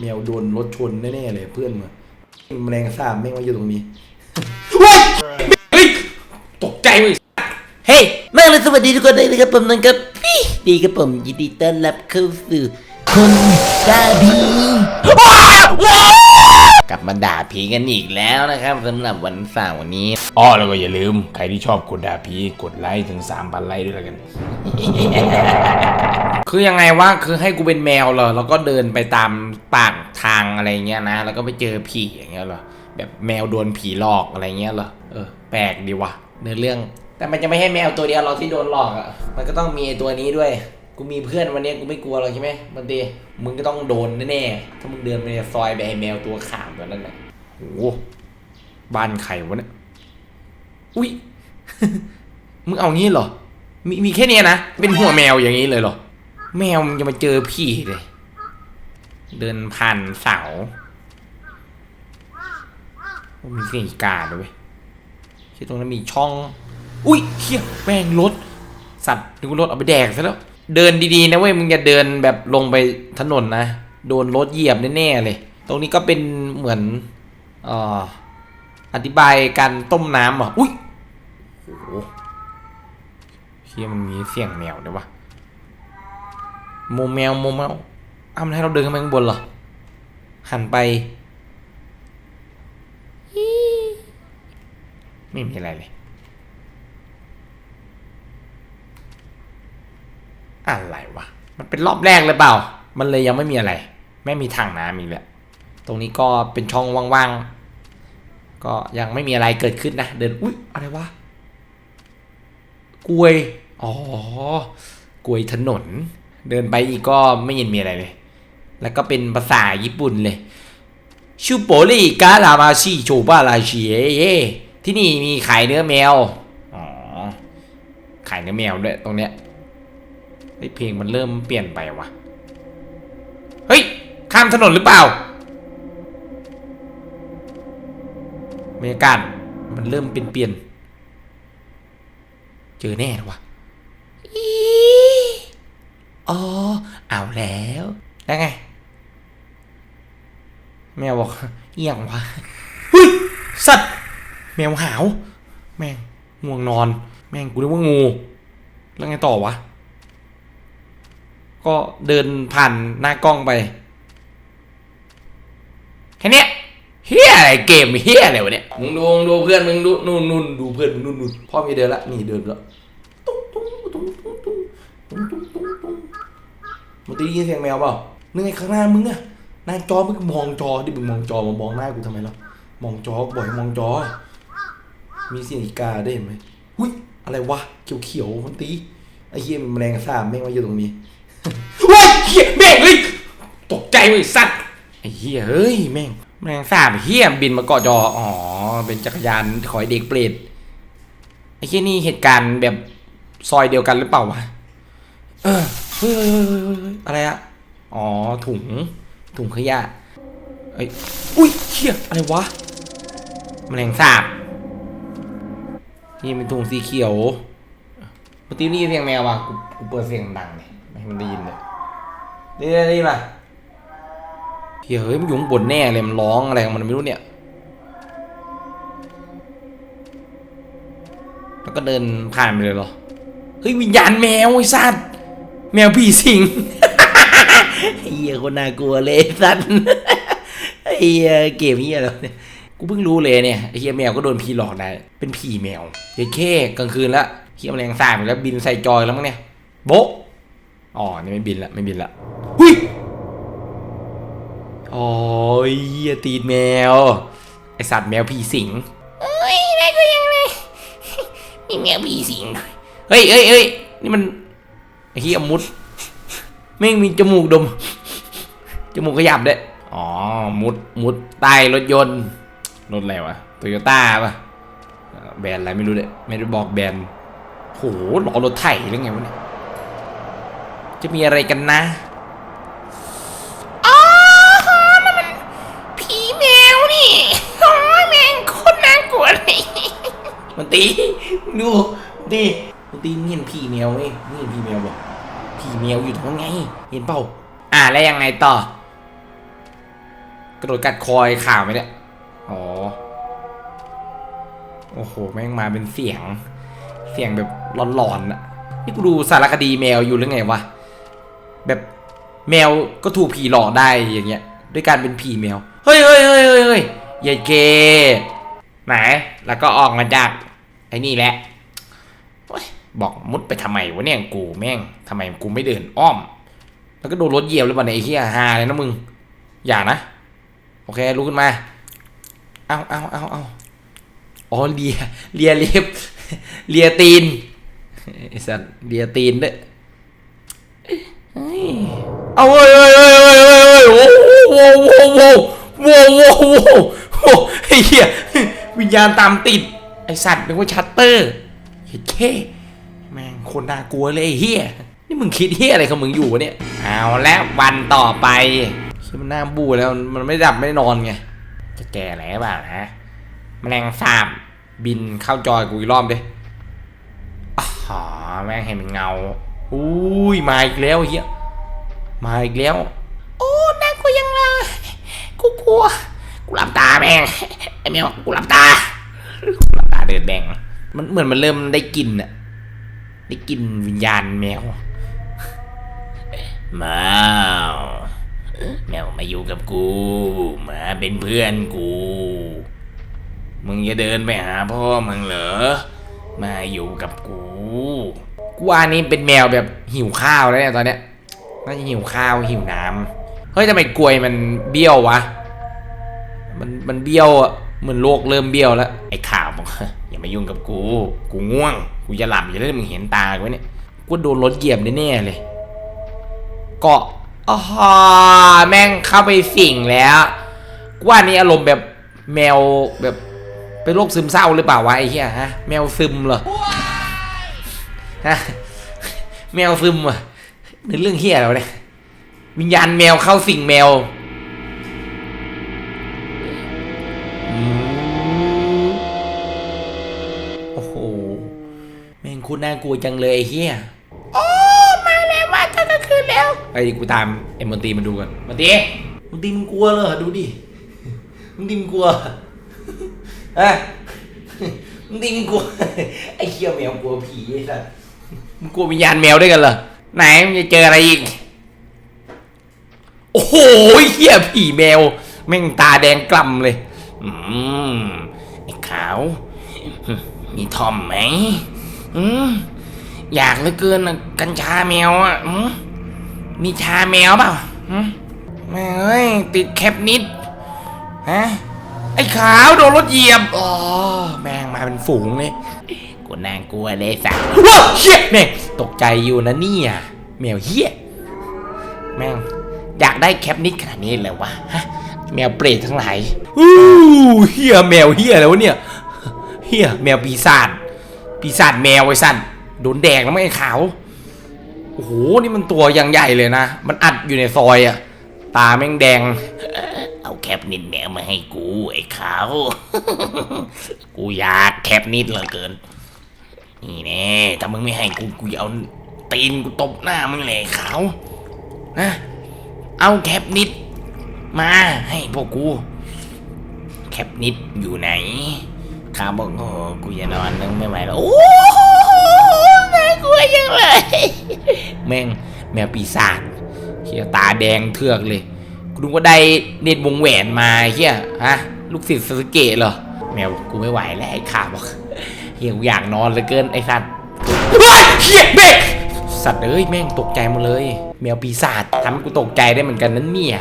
แมวโดนรถชนแน่ๆเลยเพื่อนมาแมลงสาบแม่งมาอยู่ตรงนี้เฮ้ยตกใจเลยเฮ้ยมาเลยสวัสดีทุกคนเลยนะครับผมนันครับพี่ดีครับผมยินดีต้อนรับเข้าสู่คนด่าผีกลับมาด่าผีกันอีกแล้วนะครับสำหรับวันเสาร์นี้อ๋อแล้วก็อย่าลืม ใครที่ชอบกดด่าผีกดไลค์ถึง3,000ไลค์ด้วยแล้วกัน คือยังไงวะคือให้กูเป็นแมวเหรอแล้วก็เดินไปตาม ปากทางอะไรเงี้ยนะ แล้วก็ไปเจอผีอย่างเงี้ยเหรอแบบแมวโดนผีหลอกอะไรเงี้ยเหรอเออแปลกดีวะเนื้อเรื่อง แต่มันจะไม่ให้แมวตัวเดียวเราที่โดนหลอกอะมันก็ต้องมีไอ้ตัวนี้ด้วยกูมีเพื่อนวันนี้กูไม่กลัวหรอกใช่ไหมมันดีมึงก็ต้องโดนแน่ๆถ้ามึงเดินไปในซอยไปไอ้แมวตัวขาวตัวนั้นน่ะโอ้โหบ้านใครวะเนี่ยอุ้ยมึงเอางี้เหรอมีมีแค่นี้นะเป็นหัวแมวอย่างนี้เลยเหรอ แมวมันจะมาเจอผีเลย เดินผ่านเสามีเสียงอีกาด้วยเวยที่ตรงนั้นมีช่อง อุ้ยเฮียแม่งรถ สัตว์นึกว่ารถเอาไปแดกซะแล้ว เดินดีๆนะเว้ยมึงอย่าเดินแบบลงไปถนนนะ โดนรถเหยียบแน่ๆเลย ตรงนี้ก็เป็นเหมือนอ่อธิบายการต้มน้ำอะ อุ้ยโอ้โหเฮียมันมีเสียงแมวด้วยวะโมแมวโมแมว อ้าวมันให้เราเดินขึ้นไปข้างบนเหรอ หันไปอี๋ไม่มีอะไรเลย อะไรวะ มันเป็นรอบแรกเลยเปล่า มันเลยยังไม่มีอะไร ไม่มีถังน้ำอีกแล้วตรงนี้ก็เป็นช่องว่างๆ ก็ยังไม่มีอะไรเกิดขึ้นนะ เดิน อุ๊ย อะไรวะ กลวย อ๋อ กลวยถนน เดินไปอีกก็ไม่เห็นมีอะไรเลย แล้วก็เป็นภาษาญี่ปุ่นเลยชูโปลีกาลามาชิโชบาราชิเอที่นี่มีขายเนื้อแมว อ๋อ ขายเนื้อแมวด้วยตรงเนี้ยเฮ้ยเพลงมันเริ่มเปลี่ยนไปวะเฮ้ย ข้ามถนนหรือเปล่าบรรยากาศมันเริ่มเปลี่ยนเปลี่ยน เจอแน่หรอวะอีอ๋อ เอาแล้ว แล้วไง แมวบอกเอียงวะเฮ้ยสัตว์แมวหาว แม่งง่วงนอน แม่งกูเรียกว่างู แล้วไงต่อวะ ก็เดินผ่านหน้ากล้องไปแค่เนี้ยเฮียอะไรเกมเฮียอะไรวะเนี่ยมึงดูมึงดูเพื่อนมึงดูนู่นนู่นดูเพื่อนมึงนู่นนู่นพ่อมีเดินละนี่เดินแล้วตุ้งตุ้งตุ้งตุ้งตุ้งตุ้งตุ้งตุ้งตุ้งมึงได้ยินเสียงแมวเปล่านึกไงข้างหน้ามึงอะ หน้าจอมึงมองจอที่มึงมองจอมามองหน้ากูทำไมล่ะมองจอบ่อยมองจอ มีเสียงอีกาได้เห็นไหมหุ้ยอะไรวะเขียวเขียวๆมันตีไอ้เหี้ยมันแมลงสาบแม่งมาอยู่ตรงนี้ว้ายเหี้ยแม่งเฮ้ยตกใจเลยสัตว์ไอ้เหี้ยเฮ้ยแม่งแมลงสาบเหี้ยบินมาเกาะจออ๋อเป็นจักรยานขอยเด็กเปรตไอ้เหี้ยนี่เหตุการณ์แบบซอยเดียวกันหรือเปล่าวะเออเฮ้ยเฮ้ยเฮ้ยเฮ้ยเฮ้ยอะไรอะอ๋อถุง ถุงขยะเอ้ยอุ้ยเหี้ยอะไรวะแมลงสาบนี่เป็นถุงสีเขียวเมื่อกี้นี่เสียงแมวว่ะกูกูเปิดเสียงดังเลยไม่ให้มันได้ยินเลยได้ได้ได้มาเฮ้ยเฮ้ยมันอยุงบนแน่เลยมันร้องอะไรของมันไม่รู้เนี่ย แล้วก็เดินผ่านไปเลยเหรอ เฮ้ยวิญญาณแมวไอ้สัตว์แมวผีสิงไอ้ เหี้ยคนน่ากลัวเลยไอ้สัตว์ไอ้เหี้ยเกมเหี้ยแล้วเนี่ยกูเพิ่งรู้เลยเนี่ยไอ้เหี้ยแมวก็โดนผีหลอกได้เป็นผีแมวเฮ้ยแค่กลางคืนละเหี้ยแมลงสาบอีกแล้วบินใส่จอยแล้วมั้งเนี่ยโบ๊ะอ๋อนี่ไม่บินละไม่บินละหุยโอ้ยเหี้ยตีนแมวไอสัตว์แมวผีสิงเอ้ยได้ก็ยังเลยมีแมวผีสิงเฮ้ยเฮ้ยเฮ้ยนี่มันไอ้เหี้ยมุด แม่งมีจมูกดม จมูกขยับด้วยอ๋อ มุด มุดใต้รถยนต์ รถอะไรวะ โตโยต้าป่ะเอ่อแบรนด์อะไรไม่รู้เลยไม่ได้บอกแบรนด์โหล้อรถไถหรือไงวะเนี่ย จะมีอะไรกันนะอ๋อนั่นมันผีแมวนี่โอ้ยแมงโคตรน่ากลัวเลย มันตี ดูดิมันตีมึงเห็นผีแมวไหมมึงเห็นผีแมวบ่ ผีแมวอยู่ตรงนั้นไง เห็นเปล่า อ่าแล้วยังไงต่อ กระโดดกัดคอยข่าวไหมเนี่ย อ๋อ โอ้โห แม่งมาเป็นเสียง เสียงแบบหลอนๆอะนี่กูดูสารคดีแมวอยู่หรือไงวะ แบบแมวก็ถูกผีหลอกได้อย่างเงี้ย ด้วยการเป็นผีแมว เฮ้ยเฮ้ยเฮ้ยเฮ้ยเฮ้ยยายเกไหน แล้วก็ออกมาจากไอ้นี่แหละ บอกมุดไปทำไมวะเนี่ยกูแม่งทำไมกูไม่เดินอ้อม แล้วก็โดนรถเหยียบเล่าเนี่ยไอ้เหี้ยฮาเลยนะมึง อย่านะ โอเคลุกขึ้นมา เอาเอาเอาเอาอ๋อเลียเลียเล็บเลียตีนไอ้สัตว์เลียตีนด้วยเฮ้ยเอาเว้ยเว้ยเว้ยเว้ยเว้ยเว้ยโอ้โหโว้โว้โว้โว้โว้โว้โว้ไอ้เหี้ยวิญญาณตามติด ไอ้สัตว์นึกว่าชัตเตอร์เฮ้ยเคนน่ากลัวเลยเหี้ยนี่มึงคิดเหี้ยอะไรของมึงอยู่วะเนี่ย เอาแล้ววันต่อไปคือมันน่าบูแล้วมันไม่ดับไม่นอนไง จะแก่อะไรหรือเปล่าฮะแมลงสาบบินเข้าจอยกูอีกรอบดิอ๋อแม่งเห็นเป็นเงา อุ้ยมาอีกแล้วเฮียมาอีกแล้ว โอ้น่ากลัวยังเลยกูกลัว กูหลับตาแม่งไอ้แมวกูหลับตากูหลับตาเดินแดงมันเหมือนมันเริ่มได้กลิ่นอะ ได้กลิ่นวิญญาณแมวแมวแมวมาอยู่กับกูมาเป็นเพื่อนกู มึงจะเดินไปหาพ่อมึงเหรอมาอยู่กับกูกูว่านี่เป็นแมวแบบหิวข้าวแล้วเนี่ยตอนเนี้ยน่าจะหิวข้าวหิวน้ำเฮ้ยทำไมกลวยมันเบี้ยววะมันมันเบี้ยวอะเหมือนโลกเริ่มเบี้ยวแล้วไอ้ข่าวบอกอย่ามายุ่งกับกู กูง่วง กูจะหลับอย่าเล่นมึงเห็นตากูเนี่ย กูโดนรถเหยียบแน่ๆเลย เกาะอ๋อแม่งเข้าไปสิงแล้วกูว่านี่อารมณ์แบบแมวแบบเป็นโรคซึมเศร้าหรือเปล่าวะไอ้เหี้ยฮะ แมวซึมเหรอฮะแมวซึมเหรอะเป็นเรื่องเหี้ยแล้วะเนี่ยวิญญาณแมวเข้าสิงแมว คุณน่ากลัวจังเลยไอ้เหี้ยมาแล้วมาตอนกลางคืนแล้วไอ้กูตามไอ้มนตรีมาดูกันมนตรีมนตรีมึงกลัวเหรอดูดิมนตีมึงกลัวฮะมนตีมึงกลัวไอ้เขี้ยแมวกลัวผีไอ้สัสมึงกลัววิญญาณแมวด้วยกันเหรอไหนมึงจะเจออะไรอีกโอ้โหเขี้ยผีแมว แม่งตาแดงกล่ำเลย อืมไอ้ขาวมีทอมไหม อืมอยากเหลือเกินน่ะกัญชาแมวอะหืมมีชาแมวเปล่าหืมแม่งเอ้ยติดแคปนิดฮะไอ้ขาวโดนรถเหยียบอ๋อแม่งมาเป็นฝูงเลยกูนางกลัวเลยสัสว้าวเฮียแม่งตกใจอยู่นะเนี่ยแมวเฮียแม่งอยากได้แคปนิดขนาดนี้เลยวะฮะแมวเปรตทั้งหลายอู้เฮียแมวเฮียแล้วะเนี่ยเฮียแมวปีศาจ ปีศาจแมวไอ้สันโดนแดงแล้วไม่ไอ้ขาวโอ้โหนี่มันตัวยังใหญ่เลยนะ มันอัดอยู่ในซอยอะตาแม่งแดง เอาแคปนิดแมวมาให้กูไอ้ขาวกูอยากแคปนิดเหลือเกิน นี่แน่ถ้ามึงไม่ให้กูกูจะเอาตีนกูตบหน้ามึงเลยขาวนะเอาแคปนิดมาให้พวกกู แคปนิดอยู่ไหน ข้าบอกโอ้กูจะนอนนึงไม่ไหวแล้วโอ้น่ากลัวยังเลยแม่งแมวปีศาจเฮียตาแดงเทือกเลยกูดูว่าได้เน็ตวงแหวนมาเฮียฮะลูกศิษย์สเกะเหรอแมวกูไม่ไหวแล้วไอ้ข้าบอกเฮียกูอยากนอนเหลือเกินไอ้สัตว์ว้เฮียเบกสัตว์เอ้ยแม่งตกใจหมดเลย แมวปีศาจทำให้กูตกใจได้เหมือนกันนั้นเนี่ย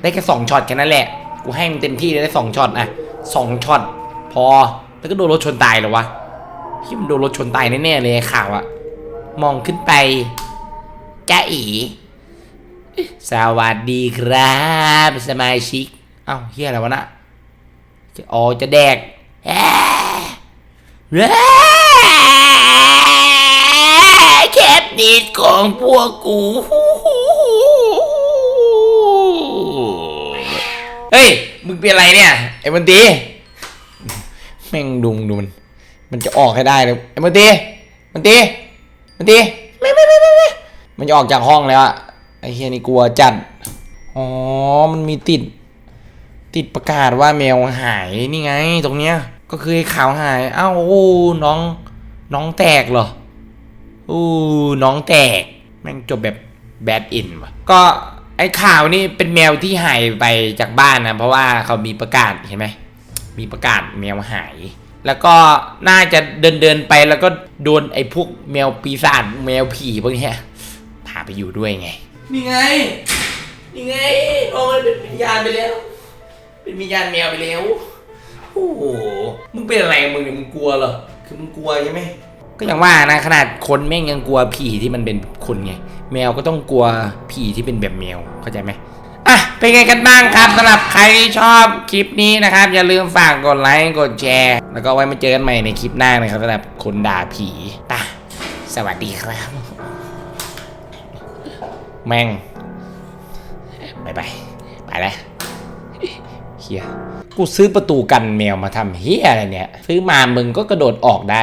ได้แค่สองช็อตแค่นั้นแหละ กูให้มันเต็มที่ได้สองช็อตอะสองช็อต พอแล้วก็โดนรถชนตายเหรอวะที่มันโดนรถชนตายแน่ๆเลยข่าวอะมองขึ้นไปจ้าอีสวัสดีครับสมาชิก เอ้าเฮียอะไรวะนะจะอ๋อจะแดกแคปนิดของพวกกูเฮ้ย มึงเป็นอะไรเนี่ย ไอ้มันตี แม่งดุงดูมัน มันจะออกให้ได้เลยไอ้มันตีมันตีมันตีไม่ไม่ไม่ไม่มันจะออกจากห้องแล้วอะไอ้เฮียนี่กลัวจัด อ๋อ มันมีติด ติดประกาศว่าแมวหายนี่ไง ตรงเนี้ย ก็คือไอข่าวหายเอ้าโอ้น้อง น้องแตกเหรออู้น้องแตก แม่งจบแบบแบดอินว่ะก็ไอ้ข่าวนี่เป็นแมวที่หายไปจากบ้านนะเพราะว่าเขามีประกาศเห็นไหม มีประกาศแมวหาย แล้วก็น่าจะเดินเดินๆไปแล้วก็โดนไอ้พวกแมวปีศาจแมวผีพวกเนี้ยพาไปอยู่ด้วยไง นี่ไง นี่ไงน้องมันเป็นวิญญาณไปแล้ว เป็นวิญญาณแมวไปแล้ว โอ้โห มึงเป็นอะไรมึงเนี่ยมึงกลัวเหรอ คือมึงกลัวใช่ไหม ก็อย่างว่านะขนาดคนแม่งยังกลัวผีที่มันเป็นคนไง แมวก็ต้องกลัวผีที่เป็นแบบแมว เข้าใจไหม อะเป็นไงกันบ้างครับสำหรับใครที่ชอบคลิปนี้นะครับ อย่าลืมฝากกดไลค์กดแชร์ แล้วก็ไว้มาเจอกันใหม่ในคลิปหน้านะครับสำหรับคนด่าผีตะสวัสดีครับ แม่งบายบายไปแล้วเฮียกูซื้อประตูกันแมวมาทำเฮียอะไรเนี่ย ซื้อมามึงก็กระโดดออกได้